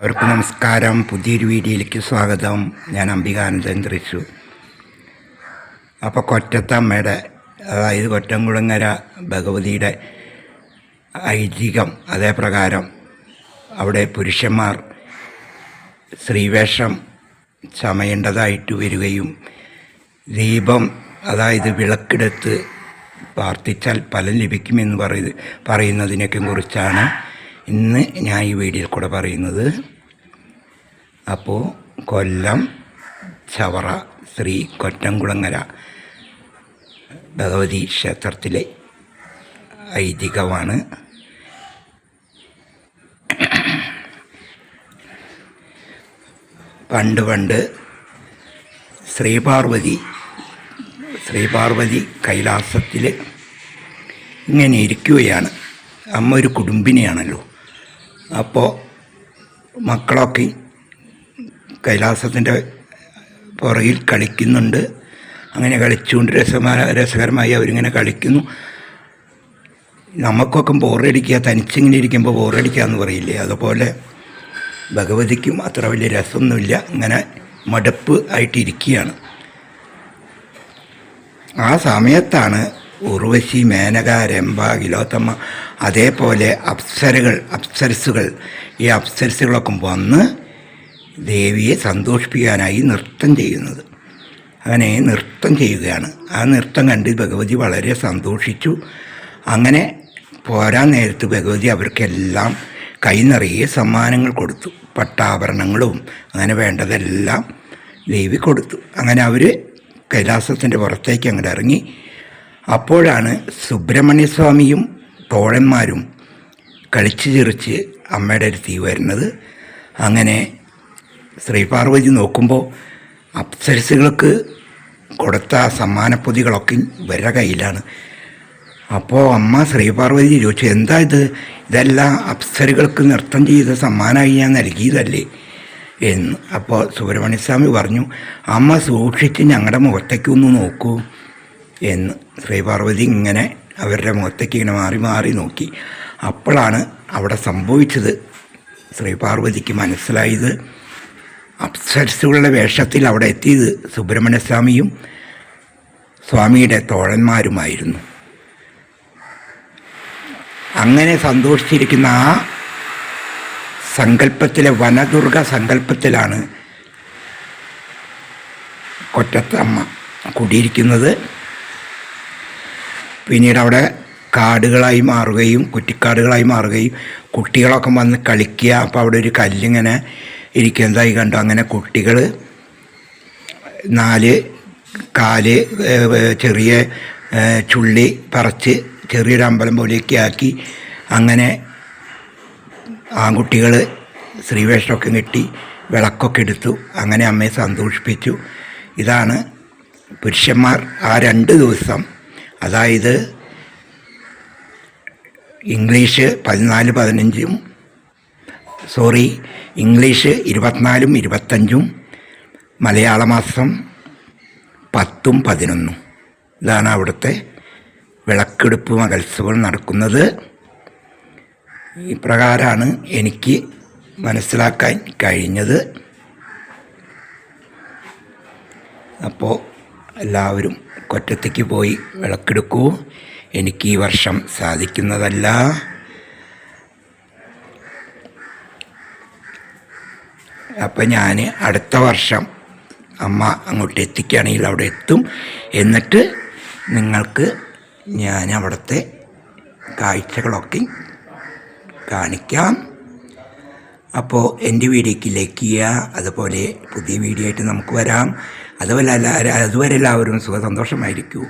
അവർക്ക് നമസ്കാരം. പുതിയൊരു വീഡിയോയിലേക്ക് സ്വാഗതം. ഞാൻ അംബികാനന്ദൻ തൃശൂർ. അപ്പോൾ കൊറ്റത്തമ്മയുടെ അതായത് കൊറ്റംകുളങ്ങര ഭഗവതിയുടെ ഐതിഹ്യം അതേ പ്രകാരം അവിടെ പുരുഷന്മാർ സ്ത്രീവേഷം ചമയേണ്ടതായിട്ട് വരികയും ദീപം അതായത് വിളക്കെടുത്ത് പ്രാർത്ഥിച്ചാൽ ഫലം ലഭിക്കുമെന്ന് പറയുന്നത് പറയുന്നതിനൊക്കെ കുറിച്ചാണ് ഇന്ന് ഞാൻ ഈ വീഡിയോയിൽ കൂടെ പറയുന്നത് അപ്പോൾ കൊല്ലം ചവറ ശ്രീ കൊറ്റംകുളങ്ങര ഭഗവതി ക്ഷേത്രത്തിലെ ഐതിഹ്യമാണ്. പണ്ട് പണ്ട് ശ്രീപാർവതി ശ്രീപാർവതി കൈലാസത്തിൽ ഇങ്ങനെ ഇരിക്കുകയാണ്. അമ്മ ഒരു കുടുംബിനിയാണല്ലോ. അപ്പോൾ മക്കളൊക്കെ കൈലാസത്തിന്റെ പുറകിൽ കളിക്കുന്നുണ്ട്. അങ്ങനെ കളിച്ചുകൊണ്ട് രസമായ രസകരമായി അവരിങ്ങനെ കളിക്കുന്നു. നമുക്കൊക്കെ ബോറടിക്കുക തനിച്ചിങ്ങനെ ഇരിക്കുമ്പോൾ ബോറടിക്കുക എന്ന് പറയില്ലേ? അതുപോലെ ഭഗവതിക്കും അത്ര വലിയ രസമൊന്നുമില്ല. ഇങ്ങനെ മടുപ്പ് ആയിട്ടിരിക്കുകയാണ്. ആ സമയത്താണ് ഉർവശി മേനക രംഭ ഗിലോത്തമ്മ അതേപോലെ അപ്സരകൾ അപ്സരസുകൾ ഈ അപ്സരസുകളൊക്കെ വന്ന് ദേവിയെ സന്തോഷിപ്പിക്കാനായി നൃത്തം ചെയ്യുന്നത്. അങ്ങനെ നൃത്തം ചെയ്യുകയാണ്. ആ നൃത്തം കണ്ട് ഭഗവതി വളരെ സന്തോഷിച്ചു. അങ്ങനെ പോരാൻ നേരത്ത് ഭഗവതി അവർക്കെല്ലാം കൈ നിറയെ സമ്മാനങ്ങൾ കൊടുത്തു. പട്ടാഭരണങ്ങളും അങ്ങനെ വേണ്ടതെല്ലാം ദേവി കൊടുത്തു. അങ്ങനെ അവർ കൈലാസത്തിന്റെ പുറത്തേക്ക് അങ്ങോട്ട് ഇറങ്ങി അപ്പോഴാണ് സുബ്രഹ്മണ്യസ്വാമിയും തോഴന്മാരും കളിച്ചു ചിറിച്ച് അമ്മയുടെ അടുത്ത് വരുന്നത്. അങ്ങനെ ശ്രീ പാർവതി നോക്കുമ്പോൾ അപ്സരസുകൾക്ക് കൊടുത്ത സമ്മാനപ്പൊതികളൊക്കെ ഇവരുടെ കയ്യിലാണ്. അപ്പോൾ അമ്മ ശ്രീപാർവതി ചോദിച്ചു എന്താ ഇത്? ഇതെല്ലാം അപ്സരകൾക്ക് നൃത്തം ചെയ്ത സമ്മാനമായി ഞാൻ നൽകിയതല്ലേ? എന്ന് അപ്പോൾ സുബ്രഹ്മണ്യസ്വാമി പറഞ്ഞു അമ്മ സൂക്ഷിച്ച് ഞങ്ങളുടെ മുഖത്തേക്കൊന്ന് നോക്കൂ. എന്ന് ശ്രീപാർവതി ഇങ്ങനെ അവരുടെ മുഖത്തേക്ക് ഇങ്ങനെ മാറി മാറി നോക്കി. അപ്പോഴാണ് അവിടെ സംഭവിച്ചത്. ശ്രീപാർവതിക്ക് മനസ്സിലായത്. അപ്സരസുകളുടെ വേഷത്തിൽ അവിടെ എത്തിയത് സുബ്രഹ്മണ്യസ്വാമിയും സ്വാമിയുടെ തോഴന്മാരുമായിരുന്നു. അങ്ങനെ സന്തോഷിച്ചിരിക്കുന്ന ആ സങ്കല്പത്തിലെ വനദുർഗ സങ്കല്പത്തിലാണ് കൊറ്റത്തമ്മ കുടിയിരിക്കുന്നത്. പിന്നീട് അവിടെ കാടുകളായി മാറുകയും കുറ്റിക്കാടുകളായി മാറുകയും കുട്ടികളൊക്കെ വന്ന് കളിക്കുക. അപ്പോൾ അവിടെ ഒരു കല്ലിങ്ങനെ ഇരിക്കുന്നതായി കണ്ടു? അങ്ങനെ കുട്ടികൾ നാല് കാൽ ചെറിയ ചുള്ളി പറിച്ച് ചെറിയൊരു അമ്പലം പോലെയൊക്കെ ആക്കി അങ്ങനെ ആൺകുട്ടികൾ ശ്രീവേഷമൊക്കെ കെട്ടി വിളക്കൊക്കെ എടുത്തു. അങ്ങനെ അമ്മയെ സന്തോഷിപ്പിച്ചു. ഇതാണ് പുരുഷന്മാർ ആ രണ്ട് ദിവസം അതായത് ഇംഗ്ലീഷ് പതിനാല് പതിനഞ്ചും സോറി ഇംഗ്ലീഷ് ഇരുപത്തിനാലും ഇരുപത്തഞ്ചും മലയാള മാസം പത്തും പതിനൊന്നും. ഇതാണ് അവിടുത്തെ വിളക്കെടുപ്പ് മഹോത്സവം നടക്കുന്നത്. ഇപ്രകാരമാണ് എനിക്ക് മനസ്സിലാക്കാൻ കഴിഞ്ഞത്. അപ്പോൾ എല്ലാവരും കൊറ്റത്തേക്ക് പോയി വിളക്കെടുക്കൂ. എനിക്ക് ഈ വർഷം സാധിക്കുന്നതല്ല. അപ്പം ഞാൻ അടുത്ത വർഷം അമ്മ അങ്ങോട്ട് എത്തിക്കുകയാണെങ്കിൽ അവിടെ എത്തും. എന്നിട്ട് നിങ്ങൾക്ക് ഞാൻ അവിടുത്തെ കാഴ്ചകളൊക്കെ കാണിക്കാം. അപ്പോൾ എന്റെ വീഡിയോക്ക് ലൈക്ക് ചെയ്യുക. അതുപോലെ പുതിയ വീഡിയോ ആയിട്ട് നമുക്ക് വരാം. അതുവരെ എല്ലാവരും സുഖസന്തോഷമായിരിക്കൂ.